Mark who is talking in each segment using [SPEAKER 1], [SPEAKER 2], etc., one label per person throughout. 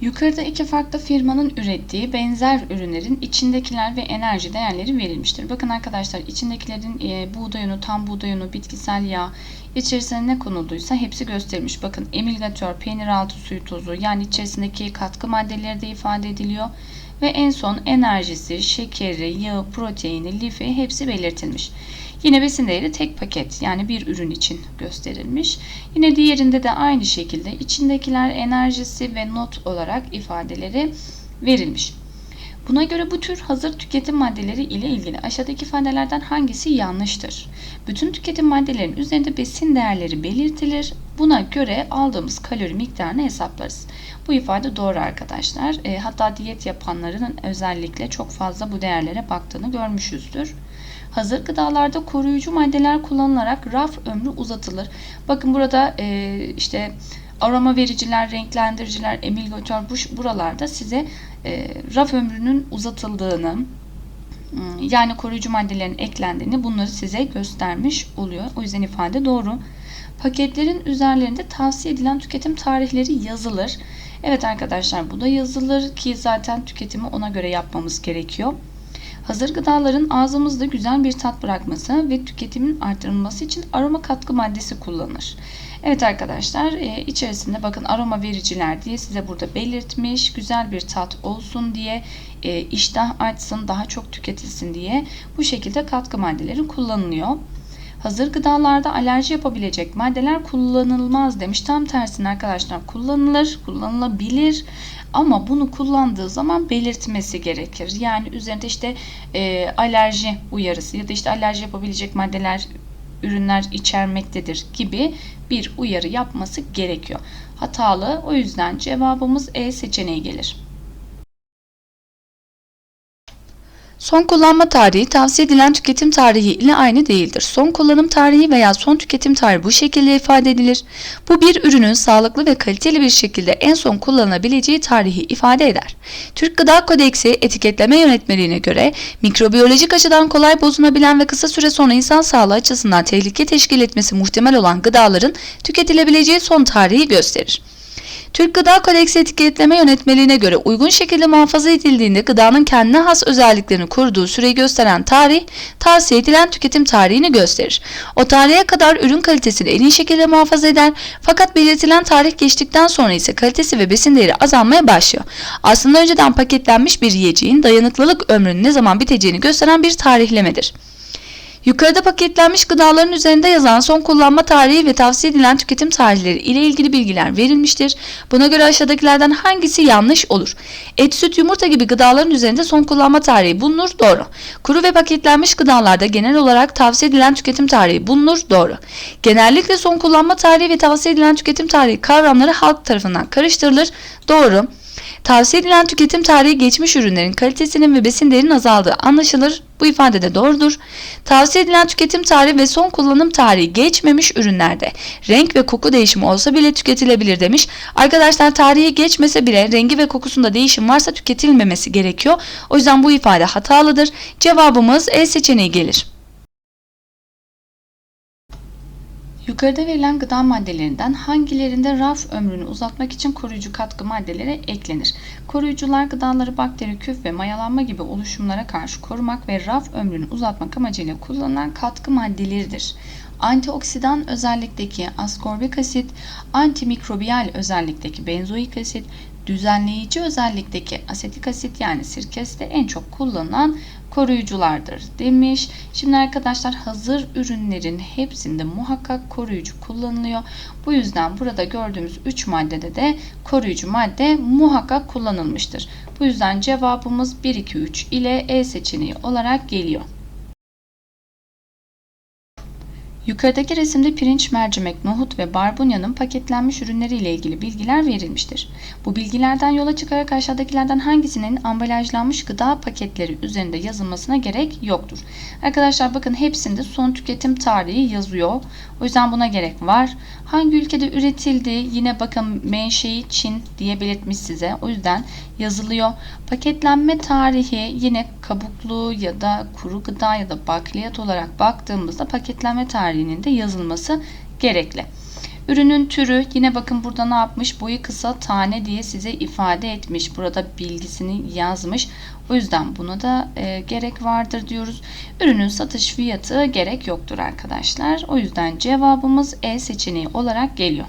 [SPEAKER 1] Yukarıda iki farklı firmanın ürettiği benzer ürünlerin içindekiler ve enerji değerleri verilmiştir. Bakın arkadaşlar içindekilerin e, buğday unu, tam buğday unu, bitkisel yağ içerisine ne konulduysa hepsi gösterilmiş. Bakın emilgatör, peynir altı suyu tozu yani içerisindeki katkı maddeleri de ifade ediliyor. Ve en son enerjisi, şekeri, yağı, proteini, lifi hepsi belirtilmiş. Yine besin değeri tek paket yani bir ürün için gösterilmiş. Yine diğerinde de aynı şekilde içindekiler enerjisi ve not olarak ifadeleri verilmiş. Buna göre bu tür hazır tüketim maddeleri ile ilgili aşağıdaki ifadelerden hangisi yanlıştır? Bütün tüketim maddelerinin üzerinde besin değerleri belirtilir. Buna göre aldığımız kalori miktarını hesaplarız. Bu ifade doğru arkadaşlar. E, hatta diyet yapanların özellikle çok fazla bu değerlere baktığını görmüşüzdür. Hazır gıdalarda koruyucu maddeler kullanılarak raf ömrü uzatılır. Bakın burada e, işte aroma vericiler, renklendiriciler, emilgatör bu buralarda size e, raf ömrünün uzatıldığını yani koruyucu maddelerin eklendiğini bunları size göstermiş oluyor. O yüzden ifade doğru. Paketlerin üzerlerinde tavsiye edilen tüketim tarihleri yazılır. Evet arkadaşlar bu da yazılır ki zaten tüketimi ona göre yapmamız gerekiyor. Hazır gıdaların ağzımızda güzel bir tat bırakması ve tüketimin artırılması için aroma katkı maddesi kullanılır. Evet arkadaşlar e, içerisinde bakın aroma vericiler diye size burada belirtmiş. Güzel bir tat olsun diye e, iştah açsın daha çok tüketilsin diye bu şekilde katkı maddeleri kullanılıyor. Hazır gıdalarda alerji yapabilecek maddeler kullanılmaz demiş. Tam tersine arkadaşlar kullanılır, kullanılabilir. Ama bunu kullandığı zaman belirtmesi gerekir. Yani üzerinde işte e, alerji uyarısı ya da işte alerji yapabilecek maddeler ürünler içermektedir gibi bir uyarı yapması gerekiyor. Hatalı o yüzden cevabımız E seçeneği gelir.
[SPEAKER 2] Son kullanma tarihi tavsiye edilen tüketim tarihi ile aynı değildir. Son kullanım tarihi veya son tüketim tarihi bu şekilde ifade edilir. Bu bir ürünün sağlıklı ve kaliteli bir şekilde en son kullanılabileceği tarihi ifade eder. Türk Gıda Kodeksi etiketleme yönetmeliğine göre mikrobiyolojik açıdan kolay bozulabilen ve kısa süre sonra insan sağlığı açısından tehlike teşkil etmesi muhtemel olan gıdaların tüketilebileceği son tarihi gösterir. Türk Gıda Kodeksi etiketleme yönetmeliğine göre uygun şekilde muhafaza edildiğinde gıdanın kendine has özelliklerini koruduğu süreyi gösteren tarih, tavsiye edilen tüketim tarihini gösterir. O tarihe kadar ürün kalitesini en iyi şekilde muhafaza eder fakat belirtilen tarih geçtikten sonra ise kalitesi ve besin değeri azalmaya başlıyor. Aslında önceden paketlenmiş bir yiyeceğin dayanıklılık ömrünün ne zaman biteceğini gösteren bir tarihlemedir. Yukarıda paketlenmiş gıdaların üzerinde yazan son kullanma tarihi ve tavsiye edilen tüketim tarihleri ile ilgili bilgiler verilmiştir. Buna göre aşağıdakilerden hangisi yanlış olur? Et, süt, yumurta gibi gıdaların üzerinde son kullanma tarihi bulunur. Doğru. Kuru ve paketlenmiş gıdalarda genel olarak tavsiye edilen tüketim tarihi bulunur. Doğru. Genellikle son kullanma tarihi ve tavsiye edilen tüketim tarihi kavramları halk tarafından karıştırılır. Doğru. Tavsiye edilen tüketim tarihi geçmiş ürünlerin kalitesinin ve besin değerinin azaldığı anlaşılır. Bu ifade de doğrudur. Tavsiye edilen tüketim tarihi ve son kullanım tarihi geçmemiş ürünlerde renk ve koku değişimi olsa bile tüketilebilir demiş. Arkadaşlar tarihi geçmese bile rengi ve kokusunda değişim varsa tüketilmemesi gerekiyor. O yüzden bu ifade hatalıdır. Cevabımız E seçeneği gelir.
[SPEAKER 1] Yukarıda verilen gıda maddelerinden hangilerinde raf ömrünü uzatmak için koruyucu katkı maddeleri eklenir? Koruyucular gıdaları bakteri, küf ve mayalanma gibi oluşumlara karşı korumak ve raf ömrünü uzatmak amacıyla kullanılan katkı maddeleridir. Antioksidan özellikteki askorbik asit, antimikrobiyal özellikteki benzoik asit, düzenleyici özellikteki asetik asit yani sirkesi de en çok kullanılan koruyuculardır demiş. Şimdi arkadaşlar hazır ürünlerin hepsinde muhakkak koruyucu kullanılıyor. Bu yüzden burada gördüğümüz 3 maddede de koruyucu madde muhakkak kullanılmıştır. Bu yüzden cevabımız 1 2 3 ile E seçeneği olarak geliyor. Yukarıdaki resimde pirinç, mercimek, nohut ve barbunya'nın paketlenmiş ürünleri ile ilgili bilgiler verilmiştir. Bu bilgilerden yola çıkarak aşağıdakilerden hangisinin ambalajlanmış gıda paketleri üzerinde yazılmasına gerek yoktur. Arkadaşlar bakın hepsinde son tüketim tarihi yazıyor. O yüzden buna gerek var. Hangi ülkede üretildi? Yine bakın menşei Çin diye belirtmiş size. O yüzden yazılıyor. Paketlenme tarihi yine kabuklu ya da kuru gıda ya da bakliyat olarak baktığımızda paketlenme tarihinin de yazılması gerekli. Ürünün türü yine bakın burada ne yapmış? Boyu kısa tane diye size ifade etmiş. Burada bilgisini yazmış. O yüzden buna da e, gerek vardır diyoruz. Ürünün satış fiyatı gerek yoktur arkadaşlar. O yüzden cevabımız E seçeneği olarak geliyor.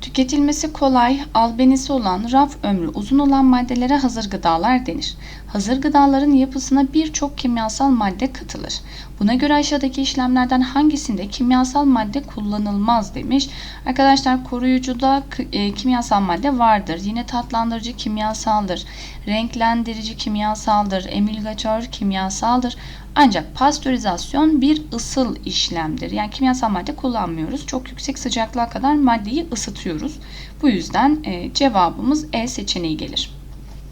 [SPEAKER 1] Tüketilmesi kolay, albenisi olan, raf ömrü uzun olan maddelere hazır gıdalar denir. Hazır gıdaların yapısına birçok kimyasal madde katılır. Buna göre aşağıdaki işlemlerden hangisinde kimyasal madde kullanılmaz demiş. Arkadaşlar koruyucuda e, kimyasal madde vardır. Yine tatlandırıcı kimyasaldır. Renklendirici kimyasaldır. Emülgatör kimyasaldır. Ancak pastörizasyon bir ısıl işlemdir. Yani kimyasal madde kullanmıyoruz. Çok yüksek sıcaklığa kadar maddeyi ısıtıyoruz. Bu yüzden e, cevabımız E seçeneği gelir.